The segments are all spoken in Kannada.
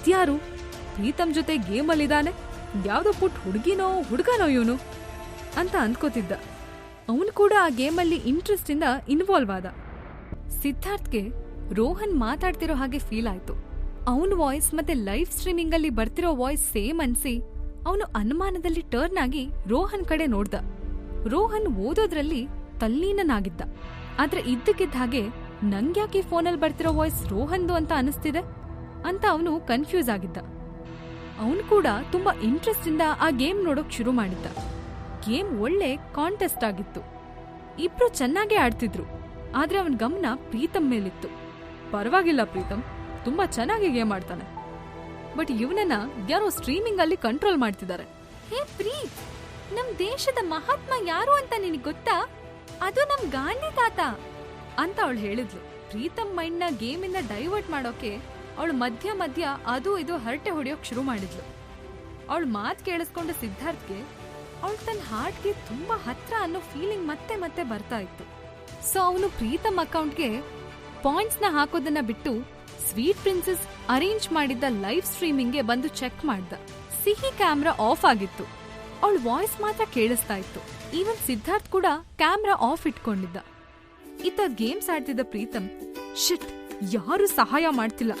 ಇದ್ಯಾರು ಪ್ರೀತಮ್ ಜೊತೆ ಗೇಮಲ್ಲಿದ್ದಾನೆ? ಯಾವ್ದೋ ಪುಟ್ ಹುಡುಗಿನೋ, ಹುಡುಗನೋ ಇವನು? ಅಂತ ಅಂದ್ಕೋತಿದ್ದ. ಅವನು ಕೂಡ ಆ ಗೇಮಲ್ಲಿ ಇಂಟ್ರೆಸ್ಟಿಂದ ಇನ್ವಾಲ್ವ್ ಆದ. ಸಿದ್ಧಾರ್ಥ್ಗೆ ರೋಹನ್ ಮಾತಾಡ್ತಿರೋ ಹಾಗೆ ಫೀಲ್ ಆಯ್ತು. ಅವನ ವಾಯ್ಸ್ ಮತ್ತೆ ಲೈವ್ ಸ್ಟ್ರೀಮಿಂಗ್ ಅಲ್ಲಿ ಬರ್ತಿರೋ ವಾಯ್ಸ್ ಸೇಮ್ ಅನ್ಸಿ ಅವನು ಅನುಮಾನದಲ್ಲಿ ಟರ್ನ್ ಆಗಿ ರೋಹನ್ ಕಡೆ ನೋಡ್ದ. ರೋಹನ್ ಓದೋದ್ರಲ್ಲಿ ತಲ್ಲೀನನಾಗಿದ್ದ. ಆದ್ರೆ ಇದ್ದಕ್ಕಿದ್ದ ಹಾಗೆ ನಂಗ್ಯಾಕೆ ಫೋನಲ್ಲಿ ಬರ್ತಿರೋ ವಾಯ್ಸ್ ರೋಹನ್ದು ಅಂತ ಅನಿಸ್ತಿದೆ? ಅಂತ ಅವನು ಕನ್ಫ್ಯೂಸ್ ಆಗಿದ್ದ. ಅವನು ಕೂಡ ತುಂಬಾ ಇಂಟ್ರೆಸ್ಟ್ ಇಂದ ಆ ಗೇಮ್ ನೋಡೋಕ್ ಶುರು ಮಾಡಿದ್ದ. ಗೇಮ್ ಒಳ್ಳೆ ಕಾಂಟೆಸ್ಟ್ ಆಗಿತ್ತು. ಇಬ್ರು ಚೆನ್ನಾಗೇ ಆಡ್ತಿದ್ರು. ಆದ್ರೆ ಅವನ ಗಮನ ಪ್ರೀತಮ್ ಮೇಲಿತ್ತು. ಪರವಾಗಿಲ್ಲ ಪ್ರೀತಮ್, ತುಂಬಾ ಚೆನ್ನಾಗಿ ಗೇಮ್ ಆಡ್ತಾನೆ. ಬಟ್ ಇವನನ್ನ ಯಾರೋ ಸ್ಟ್ರೀಮಿಂಗ್ ಅಲ್ಲಿ ಕಂಟ್ರೋಲ್ ಮಾಡ್ತಿದ್ದಾರೆ. ಹೇ ಪ್ರೀತ್, ನಮ್ ದೇಶದ ಮಹಾತ್ಮ ಯಾರು ಅಂತ ನಿನಗೆ ಗೊತ್ತಾ? ಅದು ನಮ್ ಗಾಂಧಿ ತಾತ ಅಂತ ಅವಳು ಹೇಳಿದ್ಲು. ಪ್ರೀತಮ್ ಮೈಂಡ್ನ ಗೇಮ್ ಇಂದ ಡೈವರ್ಟ್ ಮಾಡೋಕೆ ಅವಳು ಮಧ್ಯ ಮಧ್ಯ ಅದು ಇದು ಹರಟೆ ಹೊಡೆಯೋಕೆ ಶುರು ಮಾಡಿದ್ಲು. ಅವಳು ಮಾತು ಕೇಳಿಸ್ಕೊಂಡ ಸಿದ್ಧಾರ್ಥ್ಗೆ, ಅವಳು ತನ್ನ ಹಾರ್ಟ್ಗೆ ತುಂಬಾ ಹತ್ರ ಅನ್ನೋ ಫೀಲಿಂಗ್ ಮತ್ತೆ ಮತ್ತೆ ಬರ್ತಾ ಇತ್ತು. ಸೊ ಅವನು ಪ್ರೀತಮ್ ಅಕೌಂಟ್ಗೆ ಪಾಯಿಂಟ್ಸ್ನ ಹಾಕೋದನ್ನ ಬಿಟ್ಟು ಸ್ವೀಟ್ ಪ್ರಿನ್ಸಸ್ ಅರೇಂಜ್ ಮಾಡಿದ್ದ ಲೈವ್ ಸ್ಟ್ರೀಮಿಂಗ್ಗೆ ಬಂದು ಚೆಕ್ ಮಾಡ್ದ. ಸಿಹಿ ಕ್ಯಾಮ್ರಾ ಆಫ್ ಆಗಿತ್ತು. ಅವಳ ವಾಯ್ಸ್ ಮಾತ್ರ ಕೇಳಿಸ್ತಾ ಇತ್ತು. ಈವನ್ ಸಿದ್ಧಾರ್ಥ್ ಕೂಡ ಕ್ಯಾಮ್ರಾ ಆಫ್ ಇಟ್ಕೊಂಡಿದ್ದ. ಇತ್ತ ಗೇಮ್ಸ್ ಆಡ್ತಿದ್ದ ಪ್ರೀತಮ್ ಶಿಟ್ ಯಾರು ಸಹಾಯ ಮಾಡ್ತಿಲ್ಲ.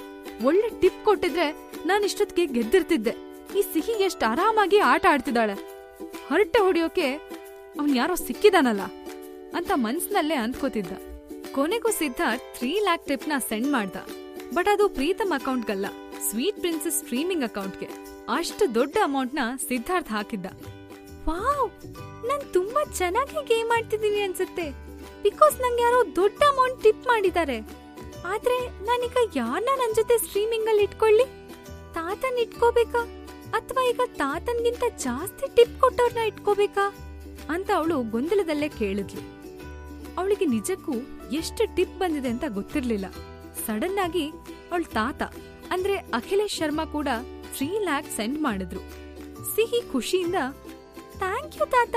ಒಳ್ಳೆ ಟಿಪ್ ಕೊಟ್ಟಿದ್ರೆ ನಾನು ಇಷ್ಟೊತ್ತಿಗೆ ಗೆದ್ದಿರ್ತಿದ್ದೆ. ಈ ಸಿಹಿ ಎಷ್ಟು ಆರಾಮಾಗಿ ಆಟ ಆಡ್ತಿದ್ದಾಳೆ. ಹರಟೆ ಹೊಡಿಯೋಕೆ ಅವನ್ ಯಾರೋ ಸಿಕ್ಕಿದಾನಲ್ಲ ಅಂತ ಮನ್ಸ್ನಲ್ಲೇ ಅಂದ್ಕೋತಿದ್ದ. ಕೊನೆಗೂ ಸಿದ್ಧಾರ್ಥ್ ತ್ರೀ ಲ್ಯಾಕ್ನ ಸೆಂಡ್ ಮಾಡ್ದ. ಬಟ್ ಅದು ಪ್ರೀತಮ್ ಅಕೌಂಟ್ಗಲ್ಲ, ಸ್ವೀಟ್ ಪ್ರಿನ್ಸಸ್ ಸ್ಟ್ರೀಮಿಂಗ್ ಅಕೌಂಟ್ಗೆ. ಅಷ್ಟು ದೊಡ್ಡ ನ ಸಿದ್ಧಾರ್ಥ್ ಹಾಕಿದ್ದ. ವಾವ್! ನಾನ್ ತುಂಬಾ ಚೆನ್ನಾಗಿ ಗೇಮ್ ಆಡ್ತಿದ್ದೀನಿ ಅನ್ಸುತ್ತೆ. ಬಿಕಾಸ್ ನಂಗೆ ಯಾರೋ ದೊಡ್ಡ ಅಮೌಂಟ್ ಟಿಪ್ ಮಾಡಿದ್ದಾರೆ. ಆದ್ರೆ ನಾನೀಗ ಯಾರನ್ನ ನನ್ ಜೊತೆ ಸ್ಟ್ರೀಮಿಂಗ್ ಅಲ್ಲಿ ಇಟ್ಕೊಳ್ಳಿ? ತಾತನ್ ಇಟ್ಕೋಬೇಕಾ? ಅಥವಾ ಈಗ ತಾತನ್ಗಿಂತ ಜಾಸ್ತಿ ಟಿಪ್ ಕೊಟ್ಟವ್ರನ್ನ ಇಟ್ಕೋಬೇಕಾ? ಅಂತ ಅವಳು ಗೊಂದಲದಲ್ಲೇ ಕೇಳಿದ್ಲು. ಅವಳಿಗೆ ನಿಜಕ್ಕೂ ಎಷ್ಟು ಟಿಪ್ ಬಂದಿದೆ ಅಂತ ಗೊತ್ತಿರ್ಲಿಲ್ಲ. ಸಡನ್ ಆಗಿ ಅವಳ ತಾತ, ಅಂದ್ರೆ ಅಖಿಲೇಶ್ ಶರ್ಮಾ ಕೂಡ ತ್ರೀ ಲ್ಯಾಕ್ ಸೆಂಡ್ ಮಾಡಿದ್ರು. ಸಿಹಿ ಖುಷಿಯಿಂದ ಥ್ಯಾಂಕ್ ಯು ತಾತ.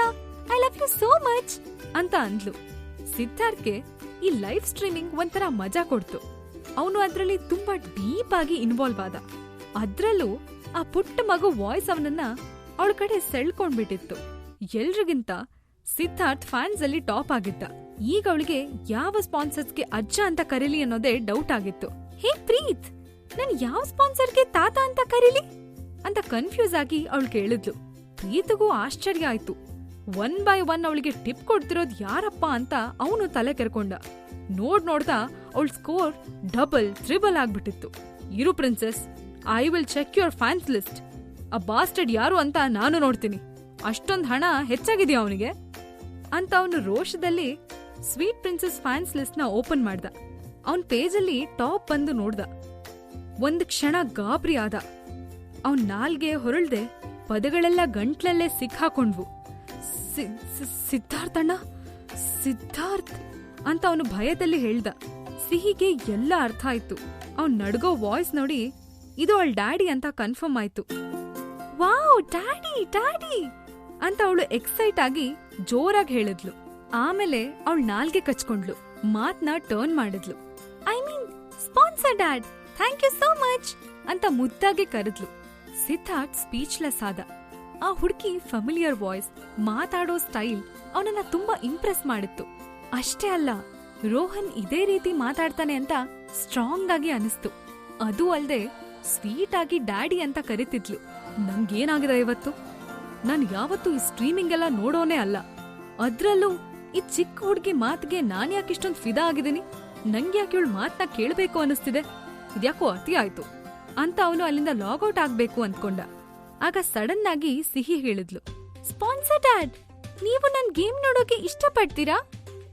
I love you so much ಅಂತ ಅಂದ್ಲು. ಸಿದ್ಧಾರ್ಥ್ಗೆ ಈ ಲೈವ್ ಸ್ಟ್ರೀಮಿಂಗ್ ಒಂಥರ ಮಜಾ ಕೊಡ್ತು. ಅವನು ಅದರಲ್ಲಿ ತುಂಬಾ ಡೀಪ್ ಆಗಿ ಇನ್ವಾಲ್ವ್ ಆದ. ಅದ್ರಲ್ಲೂ ಆ ಪುಟ್ಟ ಮಗು ವಾಯ್ಸ್ ಅವನನ್ನ ಅವಳ ಕಡೆ ಸೆಳ್ಕೊಂಡ್ಬಿಟ್ಟಿತ್ತು. ಎಲ್ರಿಗಿಂತ ಸಿದ್ಧಾರ್ಥ್ ಫ್ಯಾನ್ಸ್ ಅಲ್ಲಿ ಟಾಪ್ ಆಗಿದ್ದ. ಈಗ ಅವಳಿಗೆ ಯಾವ ಸ್ಪಾನ್ಸರ್ಸ್ಗೆ ಅಜ್ಜ ಅಂತ ಕರೀಲಿ ಅನ್ನೋದೇ ಡೌಟ್ ಆಗಿತ್ತು. ಹೇ ಪ್ರೀತ್, ನನ್ ಯಾವ ಸ್ಪಾನ್ಸರ್ಗೆ ತಾತ ಅಂತ ಕರೀಲಿ? ಅಂತ ಕನ್ಫ್ಯೂಸ್ ಆಗಿ ಅವಳು ಕೇಳಿದ್ಲು. ಪ್ರೀತಿಗೂ ಆಶ್ಚರ್ಯ ಆಯ್ತು. ಒನ್ ಬೈ ಒನ್ ಅವಳಿಗೆ ಟಿಪ್ ಕೊಡ್ತಿರೋದು ಯಾರಪ್ಪ ಅಂತ ಅವನು ತಲೆ ಕೆರ್ಕೊಂಡ. ನೋಡ್ ನೋಡ್ತಾ ಅವಳ ಸ್ಕೋರ್ ಡಬಲ್, ತ್ರಿಬಲ್ ಆಗ್ಬಿಟ್ಟಿತ್ತು. ಇರು princess, I will check your fans list. ಆ ಬಾಸ್ಟೆಡ್ ಯಾರು ಅಂತ ನಾನು ನೋಡ್ತೀನಿ. ಅಷ್ಟೊಂದ್ ಹಣ ಹೆಚ್ಚಾಗಿದೆಯಾ ಅವನಿಗೆ? ಅಂತ ಅವನು ರೋಷದಲ್ಲಿ ಸ್ವೀಟ್ ಪ್ರಿನ್ಸೆಸ್ ಫ್ಯಾನ್ಸ್ ಲಿಸ್ಟ್ನ ಓಪನ್ ಮಾಡ್ದ. ಅವನ್ ಪೇಜಲ್ಲಿ ಟಾಪ್ ಬಂದು ನೋಡ್ದ. ಒಂದ್ ಕ್ಷಣ ಗಾಬರಿ ಆದ. ಅವನ್ ನಾಲ್ಗೆ ಹೊರಳ್ದೆ ಪದಗಳೆಲ್ಲ ಗಂಟ್ಲಲ್ಲೇ ಸಿಕ್ಕಾಕೊಂಡ್ವು. ಸಿದ್ಧಾರ್ಥಣ್ಣ ಸಿದ್ಧಾರ್ಥ್ ಅಂತ ಅವನು ಭಯದಲ್ಲಿ ಹೇಳ್ದ. ಸಿಹಿಗೆ ಎಲ್ಲ ಅರ್ಥ ಆಯ್ತು. ಅವ್ನ್ ನಡ್ಗೋ ವಾಯ್ಸ್ ನೋಡಿ ಇದು ಅವಳ ಡ್ಯಾಡಿ ಅಂತ ಕನ್ಫರ್ಮ್ ಆಯ್ತು. ವಾವ್, ಡ್ಯಾಡಿ ಡ್ಯಾಡಿ ಅಂತ ಅವಳು ಎಕ್ಸೈಟ್ ಆಗಿ ಜೋರಾಗಿ ಹೇಳಿದ್ಲು. ಆಮೇಲೆ ಅವಳು ನಾಲ್ಗೆ ಕಚ್ಕೊಂಡ್ಲು. ಮಾತ್ನ ಟರ್ನ್ ಮಾಡಿದ್ಲು. I mean, sponsor dad, thank you so much ಅಂತ ಮುದ್ದಾಗಿ ಕರೆದ್ಲು. ಸಿದ್ಧಾರ್ಥ್ ಸ್ಪೀಚ್ಲೆಸ್ ಆದ. ಆ ಹುಡುಗಿ ಫಮಿಲಿಯರ್ ವಾಯ್ಸ್ ಮಾತಾಡೋ ಸ್ಟೈಲ್ ಅವನನ್ನ ತುಂಬಾ ಇಂಪ್ರೆಸ್ ಮಾಡಿತ್ತು. ಅಷ್ಟೇ ಅಲ್ಲ, ರೋಹನ್ ಇದೇ ರೀತಿ ಮಾತಾಡ್ತಾನೆ ಅಂತ ಸ್ಟ್ರಾಂಗ್ ಆಗಿ ಅನಿಸ್ತು. ಅದು ಅಲ್ದೆ ಸ್ವೀಟ್ ಆಗಿ ಡ್ಯಾಡಿ ಅಂತ ಕರಿತಿದ್ಲು. ನಂಗೇನಾಗಿದೆ ಇವತ್ತು? ನಾನ್ ಯಾವತ್ತೂ ಈ ಸ್ಟ್ರೀಮಿಂಗ್ ಎಲ್ಲ ನೋಡೋನೇ ಅಲ್ಲ. ಅದ್ರಲ್ಲೂ ಈ ಚಿಕ್ಕ ಹುಡುಗಿ ಮಾತಿಗೆ ನಾನ್ಯಾಕೆ ಇಷ್ಟೊಂದು ಫಿದಾ ಆಗಿದ್ದೀನಿ? ನಂಗೆ ಯಾಕೆ ಇವಳು ಮಾತನ್ನ ಕೇಳಬೇಕು ಅನಿಸ್ತಿದೆ? ಇದ್ಯಾಕೋ ಅತಿ ಆಯ್ತು ಅಂತ ಅವನು ಅಲ್ಲಿಂದ ಲಾಗೌಟ್ ಆಗ್ಬೇಕು ಅಂದ್ಕೊಂಡ. ಆಗ ಸಡನ್ ಆಗಿ ಸಿಹಿ ಹೇಳಿದ್ಲು. ಸ್ಪಾನ್ಸರ್ ಡ್ಯಾಡ್, ನೀವು ನನ್ ಗೇಮ್ ನೋಡೋಕೆ ಇಷ್ಟಪಡ್ತೀರಾ?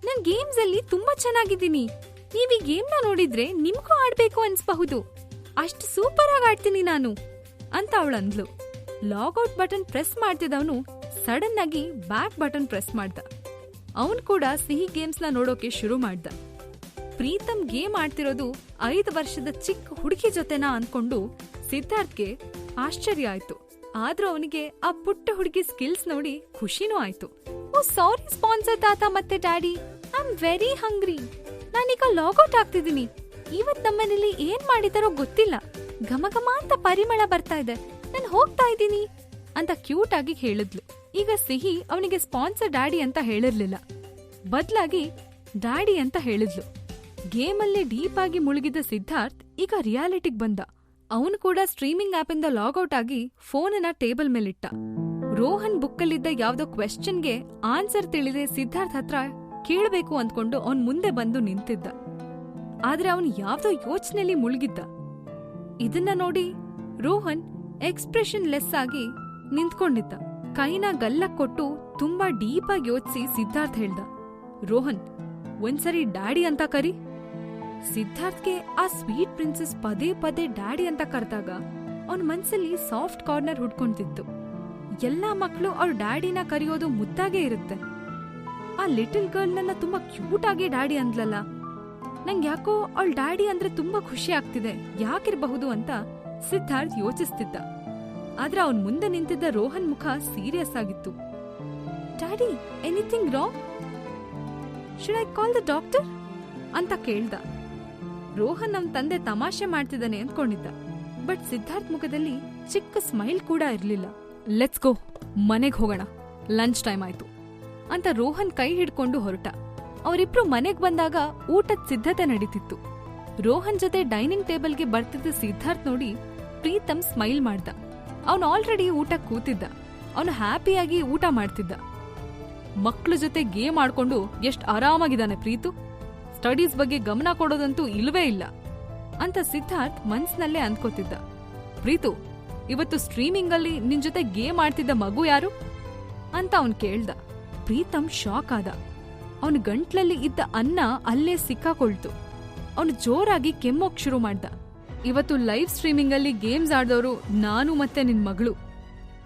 ನನ್ ಗೇಮ್ಸ್ ಅಲ್ಲಿ ತುಂಬಾ ಚೆನ್ನಾಗಿದ್ದೀನಿ. ನೀವ್ ಈ ಗೇಮ್ನ ನೋಡಿದ್ರೆ ನಿಮ್ಗೂ ಆಡ್ಬೇಕು ಅನ್ಸ್ಬಹುದು. ಅಷ್ಟು ಸೂಪರ್ ಆಗಿ ಆಡ್ತೀನಿ ನಾನು, ಅಂತ ಅವಳಂದ್ಲು ಲಾಗೌಟ್ ಬಟನ್ ಪ್ರೆಸ್ ಮಾಡ್ತಿದ್ದವನು ಸಡನ್ ಆಗಿ ಬ್ಯಾಕ್ ಬಟನ್ ಪ್ರೆಸ್ ಮಾಡ್ದ. ಅವನ್ ಕೂಡ ಸಿಹಿ ಗೇಮ್ಸ್ನ ನೋಡೋಕೆ ಶುರು ಮಾಡ್ದ. ಪ್ರೀತಮ್ ಗೇಮ್ ಆಡ್ತಿರೋದು ಐದು ವರ್ಷದ ಚಿಕ್ಕ ಹುಡುಗಿ ಜೊತೆನಾ ಅನ್ಕೊಂಡು ಸಿದ್ಧಾರ್ಥ್ಗೆ ಆಶ್ಚರ್ಯ ಆಯ್ತು. ಆದ್ರೂ ಅವನಿಗೆ ಆ ಪುಟ್ಟ ಹುಡುಗಿ ಸ್ಕಿಲ್ಸ್ ನೋಡಿ ಖುಷಿನೂ ಆಯ್ತು. ಓ ಸಾರಿ ಸ್ಪಾನ್ಸರ್ ತಾತ ಮತ್ತೆ daddy. I am very hungry ನಾನೀಗ ಲಾಗೌಟ್ ಆಗ್ತಿದ್ದೀನಿ ಇವತ್ ನಮ್ಮನೇಲಿ ಏನ್ ಮಾಡಿದಾರೋ ಗೊತ್ತಿಲ್ಲ. ಘಮ ಘಮ ಅಂತ ಪರಿಮಳ ಬರ್ತಾ ಇದೆ. ನಾನು ಹೋಗ್ತಾ ಇದ್ದೀನಿ ಅಂತ ಕ್ಯೂಟ್ ಆಗಿ ಹೇಳಿದ್ಲು. ಈಗ ಸಿಹಿ ಅವನಿಗೆ ಸ್ಪಾನ್ಸರ್ ಡ್ಯಾಡಿ ಅಂತ ಹೇಳಿರ್ಲಿಲ್ಲ. ಬದ್ಲಾಗಿ ಡ್ಯಾಡಿ ಅಂತ ಹೇಳಿದ್ಲು. ಗೇಮಲ್ಲಿ ಡೀಪ್ ಆಗಿ ಮುಳುಗಿದ ಸಿದ್ಧಾರ್ಥ್ ಈಗ ರಿಯಾಲಿಟಿಗ್ ಬಂದ. ಅವನು ಕೂಡ ಸ್ಟ್ರೀಮಿಂಗ್ ಆಪಿಂದ ಲಾಗೌಟ್ ಆಗಿ ಫೋನನ್ನ ಟೇಬಲ್ ಮೇಲಿಟ್ಟ. ರೋಹನ್ ಬುಕ್ಕಲ್ಲಿದ್ದ ಯಾವ್ದೋ ಕ್ವೆಶ್ಚನ್ಗೆ ಆನ್ಸರ್ ತಿಳಿದೆ ಸಿದ್ಧಾರ್ಥ್ ಹತ್ರ ಕೇಳಬೇಕು ಅಂದ್ಕೊಂಡು ಅವನ್ ಮುಂದೆ ಬಂದು ನಿಂತಿದ್ದ. ಆದ್ರೆ ಅವನು ಯಾವ್ದೋ ಯೋಚನೆಯಲ್ಲಿ ಮುಳುಗಿದ್ದ. ಇದನ್ನ ನೋಡಿ ರೋಹನ್ ಎಕ್ಸ್ಪ್ರೆಷನ್ ಲೆಸ್ ಆಗಿ ನಿಂತ್ಕೊಂಡಿದ್ದ. ಕೈನ ಗಲ್ಲಕ್ ಕೊಟ್ಟು ತುಂಬಾ ಡೀಪ್ ಆಗಿ ಯೋಚಿಸಿ ಸಿದ್ಧಾರ್ಥ್ ಹೇಳ್ದ. ರೋಹನ್, ಒಂದ್ಸರಿ ಡ್ಯಾಡಿ ಅಂತ ಕರಿ. ಸಿದ್ಧಾರ್ಥ್ಗೆ ಆ ಸ್ವೀಟ್ ಪ್ರಿನ್ಸೆಸ್ ಪದೇ ಪದೇ ಡ್ಯಾಡಿ ಅಂತ ಕರೆದಾಗ ಅವನ ಮನಸ್ಸಲ್ಲಿ ಸಾಫ್ಟ್ ಕಾರ್ನರ್ ಹುಡ್ಕೊಂತಿತ್ತು ಎಲ್ಲ ಮಕ್ಕಳು ಅವ್ರ ಡ್ಯಾಡಿನ ಕರೆಯೋದು ಮುತ್ತಾಗೇ ಇರುತ್ತೆ. ಆ ಲಿಟಲ್ ಗರ್ಲ್ ನನ್ನ ತುಂಬಾ ಕ್ಯೂಟ್ ಆಗಿ ಡ್ಯಾಡಿ ಅಂದ್ಲಲ್ಲ, ನಂಗೆ ಯಾಕೋ ಅವಳ ಡ್ಯಾಡಿ ಅಂದ್ರೆ ತುಂಬಾ ಖುಷಿ ಆಗ್ತಿದೆ, ಯಾಕಿರಬಹುದು ಅಂತ ಸಿದ್ಧಾರ್ಥ್ ಯೋಚಿಸ್ತಿದ್ದ. ಆದ್ರೆ ಅವನ್ ಮುಂದೆ ನಿಂತಿದ್ದ ರೋಹನ್ ಮುಖ ಸೀರಿಯಸ್ ಆಗಿತ್ತು. Daddy, anything wrong? Should I call the doctor? ಅಂತ ಕೇಳ್ದ. ರೋಹನ್ ನಮ್ ತಂದೆ ತಮಾಷೆ ಮಾಡ್ತಿದ್ದಾನೆ ಅಂದ್ಕೊಂಡಿದ್ದ. ಬಟ್ ಸಿದ್ಧಾರ್ಥ್ ಮುಖದಲ್ಲಿ ಚಿಕ್ಕ ಸ್ಮೈಲ್ ಕೂಡ ಇರ್ಲಿಲ್ಲ. ಲೆಟ್ಸ್ ಗೋ ಮನೆಗ್ ಹೋಗೋಣ. ಲಂಚ್ ಟೈಮ್ ಆಯ್ತು. ಅಂತ ರೋಹನ್ ಕೈ ಹಿಡ್ಕೊಂಡು ಹೊರಟ. ಅವರಿಬ್ರು ಮನೆಗ್ ಬಂದಾಗ ಊಟದ ಸಿದ್ಧತೆ ನಡೀತಿತ್ತು. ರೋಹನ್ ಜೊತೆ ಡೈನಿಂಗ್ ಟೇಬಲ್ಗೆ ಬರ್ತಿದ್ದ ಸಿದ್ಧಾರ್ಥ್ ನೋಡಿ ಪ್ರೀತಮ್ ಸ್ಮೈಲ್ ಮಾಡ್ದ. ಅವನು ಆಲ್ರೆಡಿ ಊಟ ಕೂತಿದ್ದ. ಅವನು ಹ್ಯಾಪಿಯಾಗಿ ಊಟ ಮಾಡ್ತಿದ್ದ. ಮಕ್ಳ ಜೊತೆ ಗೇಮ್ ಆಡ್ಕೊಂಡು ಎಷ್ಟ್ ಆರಾಮಾಗಿದ್ದಾನೆ ಪ್ರೀತು? ಸ್ಟಡೀಸ್ ಬಗ್ಗೆ ಗಮನ ಕೊಡೋದಂತೂ ಇಲ್ವೇ ಇಲ್ಲ ಅಂತ ಸಿದ್ಧಾರ್ಥ್ ಮನ್ಸ್ನಲ್ಲೇ ಅಂದ್ಕೋತಿದ್ದ ಪ್ರೀತು, ಇವತ್ತು ಸ್ಟ್ರೀಮಿಂಗ್ ಅಲ್ಲಿ ನಿನ್ ಜೊತೆ ಗೇಮ್ ಆಡ್ತಿದ್ದ ಮಗು ಯಾರು? ಅಂತ ಅವನ್ ಕೇಳ್ದ. ಪ್ರೀತಮ್ ಶಾಕ್ ಆದ. ಅವನ ಗಂಟ್ಲಲ್ಲಿ ಇದ್ದ ಅನ್ನ ಅಲ್ಲೇ ಸಿಕ್ಕಾಕೊಳ್ತು. ಅವನು ಜೋರಾಗಿ ಕೆಮ್ಮೋಕ್ ಶುರು ಮಾಡ್ದ. ಇವತ್ತು ಲೈವ್ ಸ್ಟ್ರೀಮಿಂಗ್ ಅಲ್ಲಿ ಗೇಮ್ಸ್ ಆಡ್ದವರು ನಾನು ಮತ್ತೆ ನಿನ್ ಮಗಳು.